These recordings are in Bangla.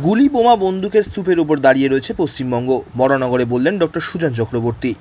গুলি বোমা বন্দুকের স্তূপের উপর দাঁড়িয়ে রয়েছে পশ্চিমবঙ্গ। বড়নগরে বললেন doctor Sujan Chakraborty.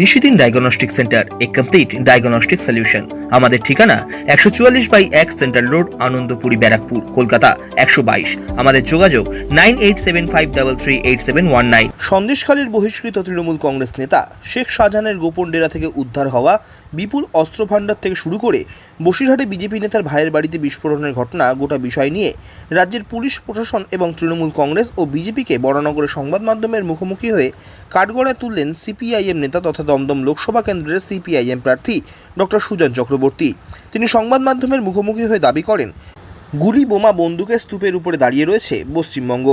Nishidin diagnostic centre এ কমপ্লিট ডায়াগনস্টিক সলিউশন আমাদের ঠিকানা একশো চুয়াল্লিশ বাই এক সেন্ট্রাল রোড আনন্দপুরি, ব্যারাকপুর, কলকাতা, একশো বাইশ। আমাদের যোগাযোগ nine eight seven five double three eight seven one nine. সন্দেশখালীর বহিষ্কৃত তৃণমূল কংগ্রেস নেতা শেখ শাহজাহানের গোপন ডেরা থেকে উদ্ধার হওয়া বিপুল অস্ত্রভাণ্ডার থেকে শুরু করে বসিরহাটে বিজেপি নেতার ভাইয়ের বাড়িতে বিস্ফোরণের ঘটনা গোটা বিষয় নিয়ে রাজ্যের পুলিশ প্রশাসন এবং তৃণমূল কংগ্রেস ও বিজেপিকে বরানগরের সংবাদ মাধ্যমের মুখোমুখি হয়ে কাঠগড়ায় তুললেন সিপিআইএম নেতা তথা দমদম লোকসভা কেন্দ্রের সিপিআইএম প্রার্থী ডক্টর সুজন চক্রবর্তী। তিনি সংবাদ মাধ্যমের মুখোমুখি হয়ে দাবি করেন গুলি বোমা বন্দুকের স্তূপের উপরে দাঁড়িয়ে রয়েছে পশ্চিমবঙ্গ।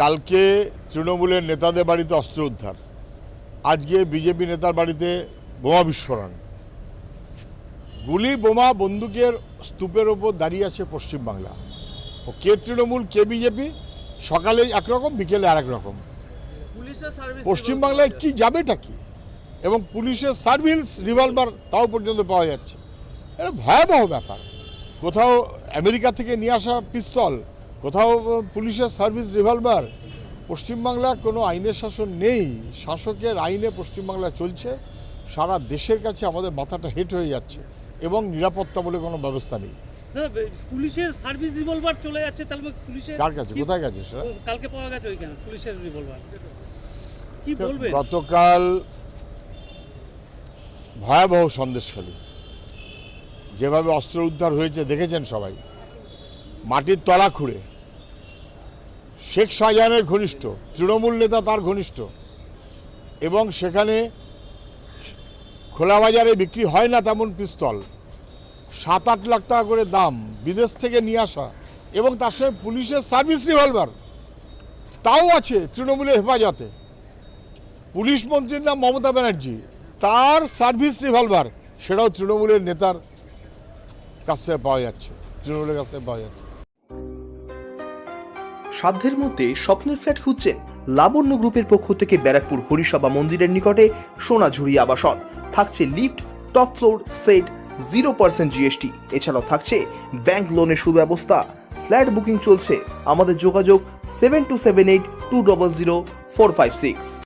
কালকে তৃণমূলের নেতাদের বাড়িতে অস্ত্র উদ্ধার। আজকে বিজেপি নেতার বাড়িতে বোমা বিস্ফোরণ। গুলি বোমা বন্দুকের স্তূপের ওপর দাঁড়িয়ে আছে পশ্চিমবাংলা। ও কে তৃণমূল কে বিজেপি? সকালে একরকম বিকেলে আরেক রকম পশ্চিমবাংলায় কি যাবেটা কি? এবং পুলিশের সার্ভিস রিভলভার তাও পর্যন্ত পাওয়া যাচ্ছে। এটা ভয়াবহ ব্যাপার। কোথাও আমেরিকা থেকে নিয়ে আসা পিস্তল কোথাও পুলিশের সার্ভিস রিভলভার পশ্চিমবাংলায় কোনো আইনের শাসন নেই। শাসকের আইনে পশ্চিমবাংলা চলছে। সারা দেশের কাছে আমাদের মাথাটা হেট হয়ে যাচ্ছে এবং নিরাপত্তা বলে কোনো ব্যবস্থা নেই। পুলিশের সার্ভিস রিভলভার চলে যাচ্ছে তাহলে পুলিশের কার কাছে? কোথায় গেছে সেটা? কালকে পাওয়া গেছে ওইখানে পুলিশের রিভলভার। কি বলবেন? গতকাল ভয়াবহ সন্দেশখালী যেভাবে অস্ত্র উদ্ধার হয়েছে, দেখেছেন সবাই? মাটির তলা খুঁড়ে। শেখ শাহজাহানের ঘনিষ্ঠ, তৃণমূল নেতা তার ঘনিষ্ঠ। এবং সেখানে খোলা বাজারে বিক্রি হয় না তেমন পিস্তল। সাত আট লাখ টাকা করে দাম বিদেশ থেকে নিয়ে আসা এবং তার সঙ্গে পুলিশের সার্ভিস রিভলভার। তাও আছে তৃণমূলের হেফাজতে। পুলিশ মন্ত্রীর নাম মমতা ব্যানার্জি। তার সার্ভিস রিভলভার, সেটাও তৃণমূলের নেতার কাছ থেকে পাওয়া যাচ্ছে। তৃণমূলের কাছ থেকে পাওয়া যাচ্ছে। সাধ্যের মধ্যে স্বপ্নের ফ্ল্যাট খুঁজছেন লাবণ্য গ্রুপের পক্ষ থেকে ব্যারাকপুর হরিসভা মন্দিরের নিকটে সোনাঝুরি আবাসন। থাকছে lift, top floor, set, zero percent GST. এছাড়াও থাকছে ব্যাংক লোনের সুব্যবস্থা। ফ্ল্যাট বুকিং চলছে। আমাদের যোগাযোগ seven two seven eight two double zero four five six.